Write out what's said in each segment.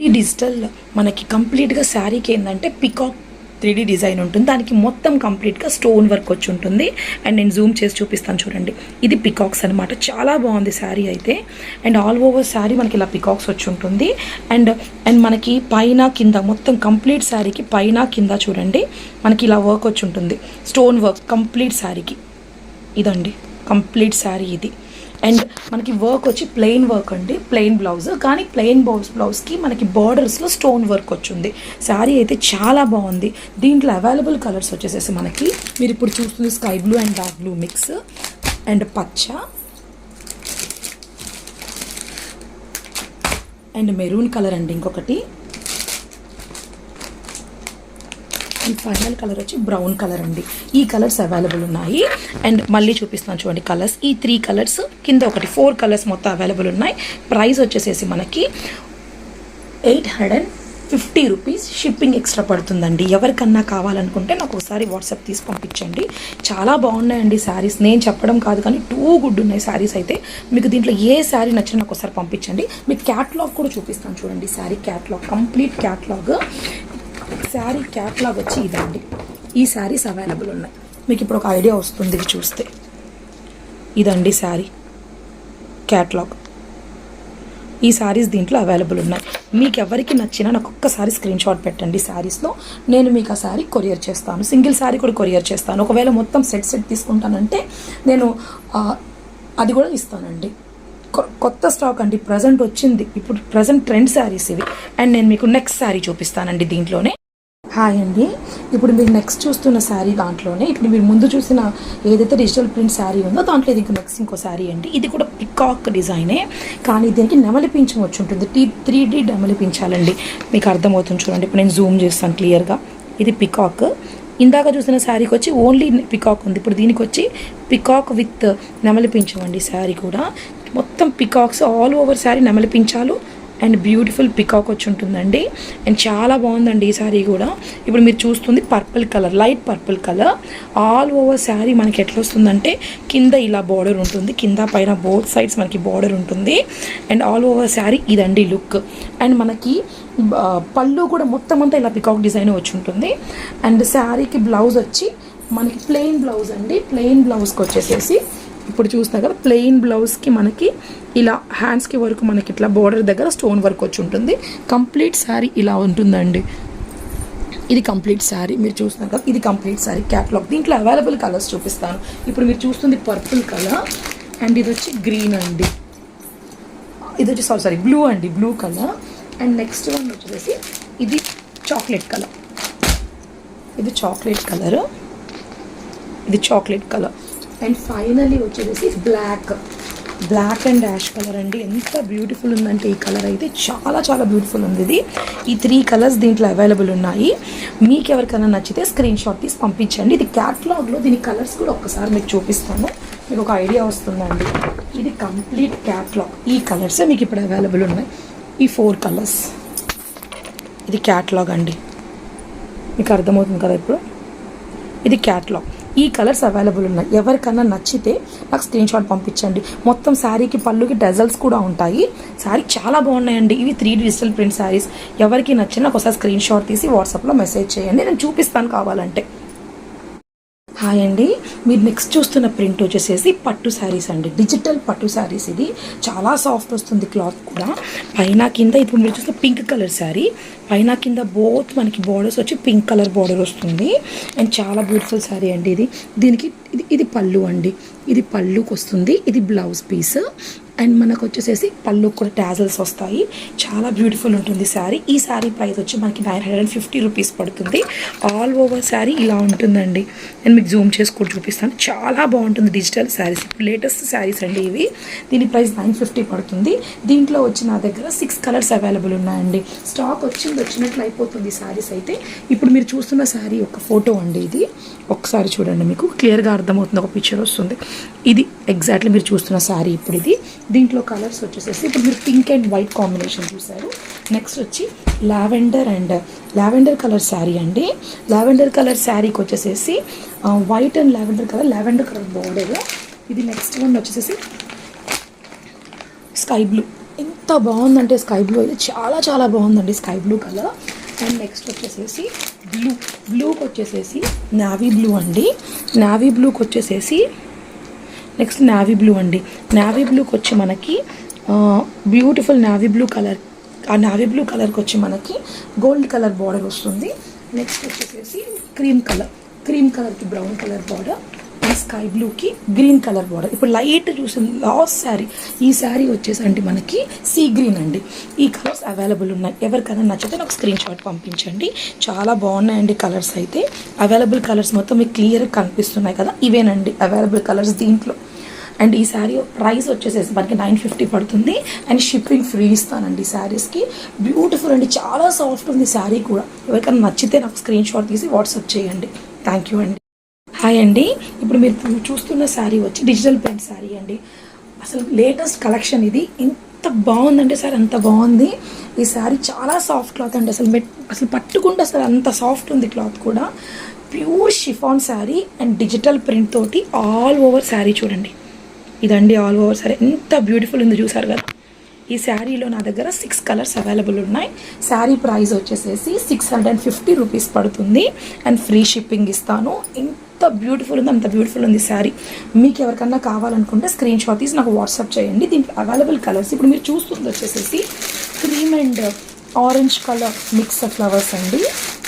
ఈ డిజిటల్ మనకి కంప్లీట్గా శారీకి ఏంటంటే పికాక్ త్రీ డిజైన్ ఉంటుంది. దానికి మొత్తం కంప్లీట్గా స్టోన్ వర్క్ వచ్చి ఉంటుంది. అండ్ నేను జూమ్ చేసి చూపిస్తాను చూడండి. ఇది పికాక్స్ అనమాట చాలా బాగుంది శారీ అయితే. అండ్ ఆల్ ఓవర్ శారీ మనకి ఇలా పికాక్స్ వచ్చి ఉంటుంది. అండ్ అండ్ మనకి పైన కింద మొత్తం కంప్లీట్ శారీకి పైన కింద చూడండి. మనకి ఇలా వర్క్ వచ్చి ఉంటుంది. స్టోన్ వర్క్ కంప్లీట్ శారీకి. ఇదండి. కంప్లీట్ శారీ ఇది. అండ్ మనకి వర్క్ వచ్చి ప్లెయిన్ వర్క్ అండి ప్లెయిన్ బ్లౌజ్. కానీ ప్లెయిన్ బ్లౌజ్ బ్లౌజ్కి మనకి బార్డర్స్లో స్టోన్ వర్క్ వచ్చింది. శారీ అయితే చాలా బాగుంది. దీంట్లో అవైలబుల్ కలర్స్ వచ్చేసేసి మనకి మీరు ఇప్పుడు చూస్తుంది sky blue and dark blue mix and పచ్చ అండ్ మెరూన్ కలర్ అండి ఇంకొకటి. అండ్ ఫైనల్ కలర్ వచ్చి బ్రౌన్ కలర్ అండి. ఈ కలర్స్ అవైలబుల్ ఉన్నాయి. అండ్ మళ్ళీ చూపిస్తాను చూడండి కలర్స్. ఈ త్రీ కలర్స్ కింద ఒకటి ఫోర్ కలర్స్ మొత్తం అవైలబుల్ ఉన్నాయి. ప్రైస్ వచ్చేసేసి మనకి eight hundred and fifty rupees shipping extra పడుతుందండి. ఎవరికన్నా కావాలనుకుంటే నాకు ఒకసారి వాట్సాప్ తీసి పంపించండి. చాలా బాగున్నాయండి శారీస్. నేను చెప్పడం కాదు కానీ టూ గుడ్ ఉన్నాయి శారీస్ అయితే. మీకు దీంట్లో ఏ శారీ నచ్చినా నాకు ఒకసారి పంపించండి. మీకు క్యాట్లాగ్ కూడా చూపిస్తాను చూడండి. Sari catalogue complete catalogue sari catalogue వచ్చి ఇదండి. ఈ శారీస్ అవైలబుల్ ఉన్నాయి. మీకు ఇప్పుడు ఒక ఐడియా వస్తుంది చూస్తే. ఇదండి శారీ క్యాట్లాగ్. ఈ శారీస్ దీంట్లో అవైలబుల్ ఉన్నాయి. మీకు ఎవరికి నచ్చినా నాకు ఒక్కసారి స్క్రీన్ షాట్ పెట్టండి శారీస్లో. నేను మీకు ఆ శారీ కొరియర్ చేస్తాను. సింగిల్ శారీ కూడా కొరియర్ చేస్తాను. ఒకవేళ మొత్తం సెట్ సెట్ తీసుకుంటానంటే నేను అది కూడా ఇస్తానండి. కొత్త స్టాక్ అండి. ప్రజెంట్ వచ్చింది. ఇప్పుడు ప్రజెంట్ ట్రెండ్ శారీస్ ఇవి. అండ్ నేను మీకు నెక్స్ట్ శారీ చూపిస్తానండి దీంట్లోనే. హాయ్ అండి ఇప్పుడు మీరు నెక్స్ట్ చూస్తున్న శారీ దాంట్లోనే ఇప్పుడు మీరు ముందు చూసిన ఏదైతే డిజిటల్ ప్రింట్ శారీ ఉందో దాంట్లో ఇది నెక్స్ట్ ఇంకో శారీ అండి. ఇది కూడా పికాక్ డిజైనే కానీ దీనికి నెమలి పింఛం వచ్చి ఉంటుంది. టీ త్రీ డీ నెమలి పించాలండి మీకు అర్థమవుతుంది చూడండి. ఇప్పుడు నేను జూమ్ చేస్తాను క్లియర్గా ఇది పికాక్ ఇందాక చూసిన శారీకి వచ్చి ఓన్లీ పికాక్ ఉంది. ఇప్పుడు దీనికి వచ్చి పికాక్ విత్ నెమలి పింఛం అండి శారీ కూడా. మొత్తం పికాక్స్ ఆల్ ఓవర్ శారీ నెమలి పించాలు అండ్ బ్యూటిఫుల్ పికాక్ వచ్చి ఉంటుందండి అండ్ చాలా బాగుందండి ఈ శారీ కూడా. ఇప్పుడు మీరు చూస్తుంది purple colour light purple colour. All over sari మనకి ఎట్లా వస్తుందంటే కింద ఇలా బార్డర్ ఉంటుంది. కింద పైన బోత్ సైడ్స్ మనకి బార్డర్ ఉంటుంది. అండ్ ఆల్ ఓవర్ శారీ ఇదండి లుక్. అండ్ మనకి పళ్ళు కూడా మొత్తం అంతా ఇలా పికాక్ డిజైన్ వచ్చి ఉంటుంది అండ్ శారీకి బ్లౌజ్ వచ్చి మనకి ప్లెయిన్ బ్లౌజ్ అండి. ప్లెయిన్ బ్లౌజ్కి వచ్చేసేసి ఇప్పుడు చూస్తున్నా కదా ప్లెయిన్ బ్లౌజ్కి మనకి ఇలా హ్యాండ్స్కి వరకు మనకి ఇట్లా బోర్డర్ దగ్గర స్టోన్ వర్క్ వచ్చి ఉంటుంది. కంప్లీట్ శారీ ఇలా ఉంటుందండి. ఇది కంప్లీట్ శారీ మీరు చూస్తున్నారు కదా ఇది కంప్లీట్ శారీ క్యాట్లాగ్ దీంట్లో అవైలబుల్ కలర్స్ చూపిస్తాను. ఇప్పుడు మీరు చూస్తుంది పర్పుల్ కలర్ అండ్ ఇది వచ్చి గ్రీన్ అండి. ఇది వచ్చి సారీ సారీ బ్లూ అండి blue colour and next one వచ్చేసి ఇది చాక్లెట్ కలర్ ఇది చాక్లెట్ కలర్ ఇది చాక్లెట్ కలర్ అండ్ ఫైనలీ వచ్చేసి black black and ash colour అండి. ఎంత బ్యూటిఫుల్ ఉందంటే ఈ కలర్ అయితే. చాలా చాలా బ్యూటిఫుల్ ఉంది ఇది. ఈ త్రీ కలర్స్ దీంట్లో అవైలబుల్ ఉన్నాయి. మీకు ఎవరికైనా నచ్చితే స్క్రీన్ షాట్ తీసి పంపించండి. ఇది క్యాట్లాగ్లో దీని కలర్స్ కూడా ఒక్కసారి మీకు చూపిస్తాను. మీకు ఒక ఐడియా వస్తుందండి. ఇది కంప్లీట్ క్యాట్లాగ్ ఈ కలర్సే మీకు ఇప్పుడు అవైలబుల్ ఉన్నాయి. ఈ ఫోర్ కలర్స్ ఇది క్యాట్లాగ్ అండి. మీకు అర్థమవుతుంది కదా ఇప్పుడు? ఇది క్యాట్లాగ్ ఈ కలర్స్ అవైలబుల్ ఉన్నాయి. ఎవరికన్నా నచ్చితే నాకు స్క్రీన్ షాట్ పంపించండి. మొత్తం శారీకి పళ్ళుకి డజల్స్ కూడా ఉంటాయి. శారీ చాలా బాగున్నాయండి. ఇవి త్రీ డిజిటల్ ప్రింట్ శారీస్. ఎవరికి నచ్చినా ఒకసారి స్క్రీన్ షాట్ తీసి వాట్సాప్లో మెసేజ్ చేయండి. నేను చూపిస్తాను కావాలంటే. హాయ్ అండి. మీరు నెక్స్ట్ చూస్తున్న ప్రింట్ వచ్చేసేసి పట్టు శారీస్ అండి. డిజిటల్ పట్టు శారీస్ ఇది. చాలా సాఫ్ట్ వస్తుంది క్లాత్ కూడా. పైన కింద ఇప్పుడు మీరు చూస్తే పింక్ కలర్ శారీ. పైన కింద బోత్ మనకి బార్డర్స్ వచ్చి పింక్ కలర్ బార్డర్ వస్తుంది. అండ్ చాలా బ్యూటిఫుల్ శారీ అండి ఇది. దీనికి ఇది ఇది పళ్ళు అండి. ఇది పళ్ళుకి వస్తుంది ఇది బ్లౌజ్ పీస్ అండ్ మనకు వచ్చేసేసి పళ్ళు కూడా టాజల్స్ వస్తాయి. చాలా బ్యూటిఫుల్ ఉంటుంది శారీ. ఈ శారీ ప్రైస్ వచ్చి మనకి nine hundred and fifty rupees పడుతుంది. ఆల్ ఓవర్ శారీ ఇలా ఉంటుందండి. నేను మీకు జూమ్ చేసి కూడా చూపిస్తాను. చాలా బాగుంటుంది డిజిటల్ శారీస్. ఇప్పుడు లేటెస్ట్ శారీస్ అండి ఇవి. దీని ప్రైస్ నైన్ ఫిఫ్టీ పడుతుంది. దీంట్లో వచ్చి నా దగ్గర సిక్స్ కలర్స్ అవైలబుల్ ఉన్నాయండి. స్టాక్ వచ్చింది వచ్చినట్లు అయిపోతుంది శారీస్ అయితే. ఇప్పుడు మీరు చూస్తున్న శారీ ఒక ఫోటో అండి ఇది. ఒకసారి చూడండి మీకు. క్లియర్గా అర్థమవుతుంది ఒక పిక్చర్ వస్తుంది. ఇది ఎగ్జాక్ట్లీ మీరు చూస్తున్న శారీ ఇప్పుడు ఇది. దీంట్లో కలర్స్ వచ్చేసేసి ఇప్పుడు మీరు పింక్ అండ్ వైట్ కాంబినేషన్ చూసారు నెక్స్ట్ వచ్చి lavender and lavender colour sari అండి. లావెండర్ కలర్ శారీకి వచ్చేసేసి white and lavender colour lavender colour border ఇది నెక్స్ట్ వన్ వచ్చేసేసి స్కై బ్లూ ఎంత బాగుందంటే స్కై బ్లూ అయితే చాలా చాలా బాగుందండి sky blue colour and next వచ్చేసేసి బ్లూ బ్లూకి వచ్చేసేసి నావీ బ్లూ అండి. నావీ బ్లూకి వచ్చేసేసి నెక్స్ట్ నావీ బ్లూ అండి. నావీ బ్లూకి వచ్చి మనకి బ్యూటిఫుల్ నావీ బ్లూ కలర్ ఆ నావీ బ్లూ కలర్కి వచ్చి మనకి గోల్డ్ కలర్ బార్డర్ వస్తుంది. నెక్స్ట్ వచ్చేసేసి క్రీమ్ కలర్ క్రీమ్ కలర్కి బ్రౌన్ కలర్ బార్డర్ స్కై బ్లూకి గ్రీన్ కలర్ బార్డర్ ఇప్పుడు లైట్ చూసిన లాస్ట్ శారీ ఈ శారీ వచ్చేసండి మనకి సీ గ్రీన్ అండి. ఈ కలర్స్ అవైలబుల్ ఉన్నాయి. ఎవరికైనా నచ్చితే నాకు స్క్రీన్ షాట్ పంపించండి. చాలా బాగున్నాయండి కలర్స్ అయితే. అవైలబుల్ కలర్స్ మొత్తం మీకు క్లియర్గా కనిపిస్తున్నాయి కదా. ఇవేనండి అవైలబుల్ కలర్స్ దీంట్లో. అండ్ ఈ శారీ ప్రైస్ వచ్చేసేసి మనకి నైన్ ఫిఫ్టీ పడుతుంది అండ్ షిప్పింగ్ ఫ్రీ ఇస్తానండి ఈ శారీస్కి. బ్యూటిఫుల్ అండి. చాలా సాఫ్ట్ ఉంది శారీ కూడా. ఎవరికైనా నచ్చితే నాకు స్క్రీన్ షాట్ తీసి వాట్సాప్ చేయండి. థ్యాంక్ యూ అండి. హాయ్ అండి. ఇప్పుడు మీరు చూస్తున్న శారీ వచ్చి డిజిటల్ ప్రింట్ శారీ అండి. అసలు లేటెస్ట్ కలెక్షన్ ఇది. ఎంత బాగుందంటే సార్ అంత బాగుంది. ఈ శారీ చాలా సాఫ్ట్ క్లాత్ అండి. అసలు మెట్ అసలు పట్టుకుంటే అసలు అంత సాఫ్ట్ ఉంది క్లాత్ కూడా. Pure chiffon sari and digital print తోటి ఆల్ ఓవర్ శారీ చూడండి. ఇదండి ఆల్ ఓవర్ సారీ. ఎంత బ్యూటిఫుల్ ఉంది చూసారు కదా. ఈ శారీలో నా దగ్గర సిక్స్ కలర్స్ అవైలబుల్ ఉన్నాయి. శారీ ప్రైస్ వచ్చేసేసి six hundred and fifty rupees పడుతుంది. అండ్ ఫ్రీ షిప్పింగ్ ఇస్తాను. ఎంత బ్యూటిఫుల్ ఉంది అంత బ్యూటిఫుల్ ఉంది శారీ. మీకు ఎవరికన్నా కావాలనుకుంటే స్క్రీన్ షాట్ తీసి నాకు వాట్సాప్ చేయండి. దీంట్లో అవైలబుల్ కలర్స్ ఇప్పుడు మీరు చూస్తుంది వచ్చేసేసి cream and orange colour mix flowers అండి.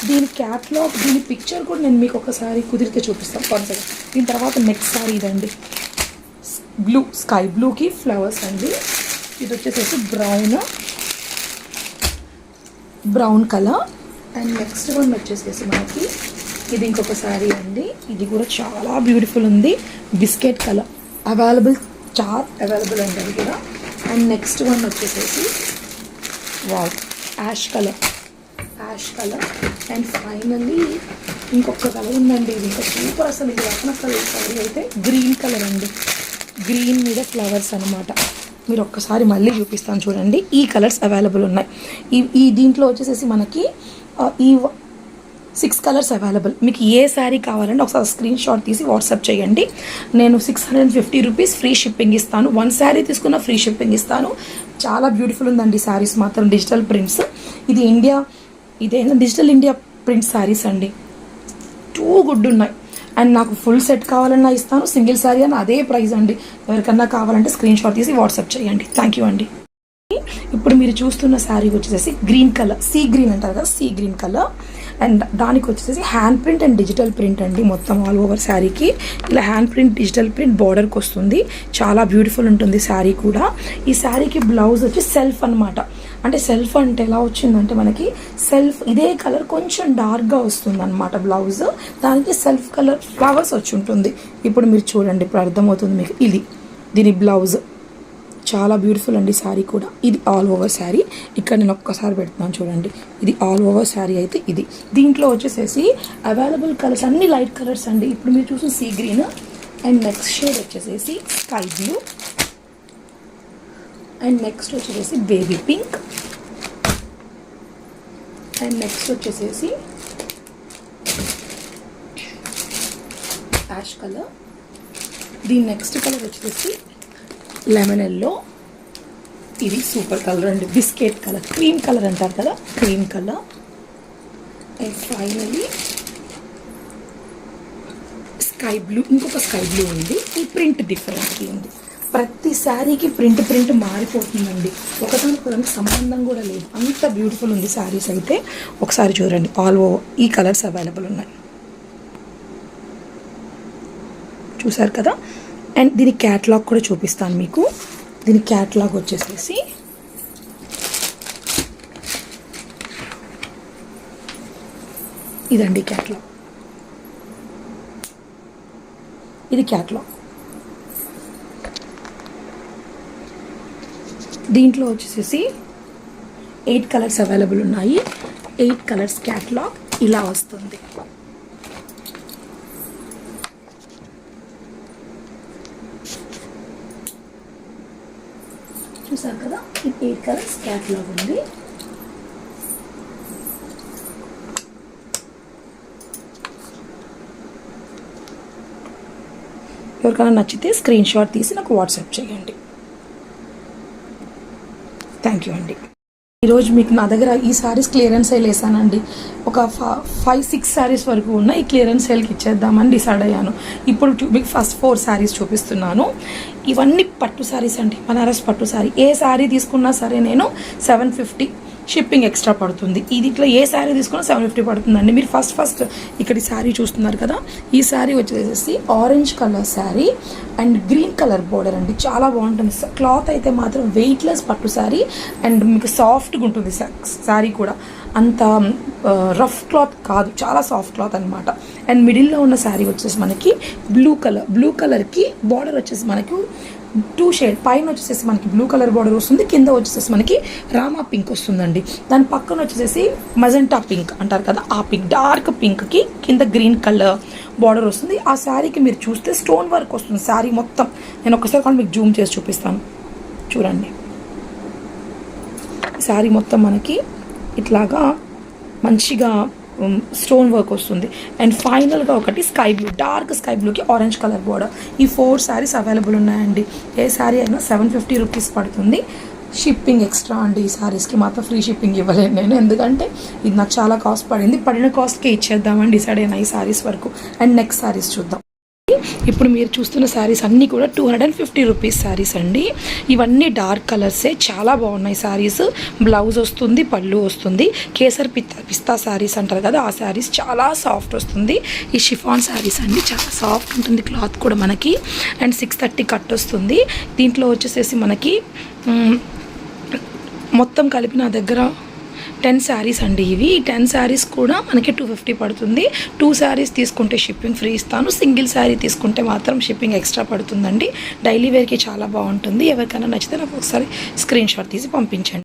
దీని క్యాట్లాగ్ దీని పిక్చర్ కూడా నేను మీకు ఒకసారి కుదిరితే చూపిస్తాను. కాన్సెప్ట్ దీని తర్వాత నెక్స్ట్ సారీ ఇదండి. బ్లూ స్కై బ్లూకి ఫ్లవర్స్ అండి. ఇది వచ్చేసేసి brown brown colour. And next one వచ్చేసేసి మనకి ఇది ఇంకొక శారీ అండి. ఇది కూడా చాలా బ్యూటిఫుల్ ఉంది. Biscuit colour. అవైలబుల్ చాలా అవైలబుల్ అండి అది కూడా. అండ్ నెక్స్ట్ వన్ వచ్చేసేసి wow ash colour. Ash colour. And finally ఇంకొక కలర్ ఉందండి. ఇది ఇంకా సూపర్ అసలు. ఇది రకన కలర్ సారీ అయితే గ్రీన్ కలర్ అండి. గ్రీన్ మీద ఫ్లవర్స్ అనమాట మీరు ఒక్కసారి మళ్ళీ చూపిస్తాను చూడండి. ఈ కలర్స్ అవైలబుల్ ఉన్నాయి. ఈ ఈ దీంట్లో వచ్చేసేసి మనకి ఈ సిక్స్ కలర్స్ అవైలబుల్. మీకు ఏ శారీ కావాలంటే ఒకసారి స్క్రీన్ షాట్ తీసి వాట్సాప్ చేయండి. నేను six hundred fifty rupees free shipping ఇస్తాను. వన్ శారీ తీసుకున్న ఫ్రీ షిప్పింగ్ ఇస్తాను. చాలా బ్యూటిఫుల్ ఉందండి శారీస్ మాత్రం డిజిటల్ ప్రింట్స్. ఇది ఇండియా ఇదేనా? డిజిటల్ ఇండియా ప్రింట్ శారీస్ అండి. టూ గుడ్ ఉన్నాయి. అండ్ నాకు ఫుల్ సెట్ కావాలన్నా ఇస్తాను. సింగిల్ శారీ అని అదే ప్రైస్ అండి. ఎవరికన్నా కావాలంటే స్క్రీన్ షాట్ తీసి వాట్సాప్ చేయండి. థ్యాంక్ యూ అండి. ఇప్పుడు మీరు చూస్తున్న శారీ వచ్చేసి గ్రీన్ కలర్ సీ గ్రీన్ అంటారు కదా సీ గ్రీన్ కలర్ అండ్ దానికి వచ్చేసి hand print and digital print అండి మొత్తం ఆల్ ఓవర్ శారీకి. ఇలా హ్యాండ్ ప్రింట్ డిజిటల్ ప్రింట్ బార్డర్కి వస్తుంది. చాలా బ్యూటిఫుల్ ఉంటుంది శారీ కూడా. ఈ శారీకి బ్లౌజ్ వచ్చి సెల్ఫ్ అన్నమాట. అంటే సెల్ఫ్ అంటే ఎలా వచ్చిందంటే మనకి సెల్ఫ్ ఇదే కలర్ కొంచెం డార్క్గా వస్తుంది అనమాట బ్లౌజ్. దానికి సెల్ఫ్ కలర్ ఫ్లవర్స్ వచ్చి ఉంటుంది. ఇప్పుడు మీరు చూడండి ఇప్పుడు అర్థమవుతుంది మీకు. ఇది దీని బ్లౌజ్. చాలా బ్యూటిఫుల్ అండి శారీ కూడా. ఇది ఆల్ ఓవర్ శారీ ఇక్కడ నేను ఒక్కసారి పెడుతున్నాను చూడండి. ఇది ఆల్ ఓవర్ శారీ అయితే ఇది. దీంట్లో వచ్చేసేసి అవైలబుల్ కలర్స్ అన్ని లైట్ కలర్స్ అండి. ఇప్పుడు మీరు చూసిన sea green and next shade వచ్చేసేసి స్కై బ్లూ అండ్ నెక్స్ట్ వచ్చేసేసి బేబీ పింక్ అండ్ నెక్స్ట్ వచ్చేసేసి యాష్ కలర్ దీని నెక్స్ట్ కలర్ వచ్చేసి లెమన్ ఎల్లో ఇది సూపర్ కలర్ అండి. బిస్కెట్ కలర్ క్రీమ్ కలర్ అంటారు కదా? Cream colour and finally sky blue ఇంకొక స్కై బ్లూ ఉంది. ఈ ప్రింట్ డిఫరెంట్గా ఉంది. ప్రతి శారీకి ప్రింట్ ప్రింట్ మారిపోతుందండి. ఒకదానికి సంబంధం కూడా లేదు. అంత బ్యూటిఫుల్ ఉంది శారీస్ అయితే. ఒకసారి చూడండి. ఆల్ ఓవర్ ఈ కలర్స్ అవైలబుల్ ఉన్నాయి. చూసారు కదా? అండ్ దీని క్యాట్లాగ్ కూడా చూపిస్తాను మీకు. దీని క్యాట్లాగ్ వచ్చేసేసి ఇదండి క్యాట్లాగ్ ఇది క్యాట్లాగ్ దీంట్లో వచ్చేసేసి ఎయిట్ కలర్స్ అవైలబుల్ ఉన్నాయి. ఎయిట్ కలర్స్ క్యాట్లాగ్ ఇలా వస్తుంది చూసారు కదా ఇది ఎయిట్ కలర్స్ క్యాట్లాగ్ ఉంది. ఎవరికైనా నచ్చితే స్క్రీన్ షాట్ తీసి నాకు వాట్సాప్ చేయండి. థ్యాంక్ యూ అండి. ఈరోజు మీకు నా దగ్గర ఈ సారీస్ క్లియరెన్స్ సేల్ వేసానండి ఒక ఫైవ్ సిక్స్ శారీస్ వరకు ఉన్న ఈ క్లియరెన్స్ సేల్కి ఇచ్చేద్దామని డిసైడ్ అయ్యాను. ఇప్పుడు మీకు ఫస్ట్ ఫోర్ శారీస్ చూపిస్తున్నాను. ఇవన్నీ పట్టు శారీస్ అండి. బనారస్ పట్టు శారీ ఏ శారీ తీసుకున్నా సరే నేను సెవెన్ ఫిఫ్టీ షిప్పింగ్ ఎక్స్ట్రా పడుతుంది. ఇది ఇట్లా ఏ శారీ తీసుకున్నా సెవెన్ ఫిఫ్టీ పడుతుందండి. మీరు ఫస్ట్ ఫస్ట్ ఇక్కడ శారీ చూస్తున్నారు కదా? ఈ శారీ వచ్చేసి orange colour sari and green colour border అండి. చాలా బాగుంటుంది. క్లాత్ అయితే మాత్రం వెయిట్లెస్ పట్టు శారీ అండ్ మీకు సాఫ్ట్గా ఉంటుంది శారీ కూడా. అంత రఫ్ క్లాత్ కాదు. చాలా సాఫ్ట్ క్లాత్ అనమాట అండ్ మిడిల్లో ఉన్న శారీ వచ్చేసి మనకి బ్లూ కలర్ బ్లూ కలర్కి బార్డర్ వచ్చేసి మనకి టూ షేడ్. పైన వచ్చేసేసి మనకి బ్లూ కలర్ బార్డర్ వస్తుంది కింద వచ్చేసేసి మనకి రామా పింక్ వస్తుందండి. దాని పక్కన వచ్చేసేసి మజెంటా పింక్ అంటారు కదా ఆ పింక్ డార్క్ పింక్కి కింద గ్రీన్ కలర్ బార్డర్ వస్తుంది. ఆ శారీకి మీరు చూస్తే స్టోన్ వర్క్ వస్తుంది శారీ మొత్తం. నేను ఒకసారి కూడా మీకు జూమ్ చేసి చూపిస్తాను. చూడండి. శారీ మొత్తం మనకి ఇట్లాగా మంచిగా స్టోన్ వర్క్ వస్తుంది. అండ్ ఫైనల్గా ఒకటి స్కై బ్లూ డార్క్ స్కై బ్లూకి ఆరెంజ్ కలర్ బోర్డర్ ఈ ఫోర్ శారీస్ అవైలబుల్ ఉన్నాయండి. ఏ శారీ అయినా సెవెన్ ఫిఫ్టీ రూపీస్ పడుతుంది. షిప్పింగ్ ఎక్స్ట్రా అండి ఈ శారీస్కి మాత్రం ఫ్రీ షిప్పింగ్ ఇవ్వలేను నేను. ఎందుకంటే ఇది నాకు చాలా కాస్ట్ పడింది. పడిన కాస్ట్కి ఇచ్చేద్దామని డిసైడ్ అయినా ఈ శారీస్ వరకు. అండ్ నెక్స్ట్ శారీస్ చూద్దాం. ఇప్పుడు మీరు చూస్తున్న శారీస్ అన్నీ కూడా two hundred and fifty rupees saris అండి. ఇవన్నీ డార్క్ కలర్సే చాలా బాగున్నాయి శారీస్ బ్లౌజ్ వస్తుంది పళ్ళు వస్తుంది. కేసర్ పిత్తా పిస్తా శారీస్ అంటారు కదా ఆ శారీస్ చాలా సాఫ్ట్ వస్తుంది. ఈ షిఫాన్ శారీస్ అండి చాలా సాఫ్ట్ ఉంటుంది క్లాత్ కూడా మనకి. అండ్ సిక్స్ థర్టీ కట్ వస్తుంది. దీంట్లో వచ్చేసేసి మనకి మొత్తం కలిపి నా దగ్గర టెన్ శారీస్ అండి ఇవి. ఈ టెన్ శారీస్ కూడా మనకి టూ ఫిఫ్టీ పడుతుంది. టూ శారీస్ తీసుకుంటే షిప్పింగ్ ఫ్రీ ఇస్తాను. సింగిల్ శారీ తీసుకుంటే మాత్రం షిప్పింగ్ ఎక్స్ట్రా పడుతుందండి. డైలీ వేర్కి చాలా బాగుంటుంది. ఎవరికైనా నచ్చితే నాకు ఒకసారి స్క్రీన్ షాట్ తీసి పంపించండి.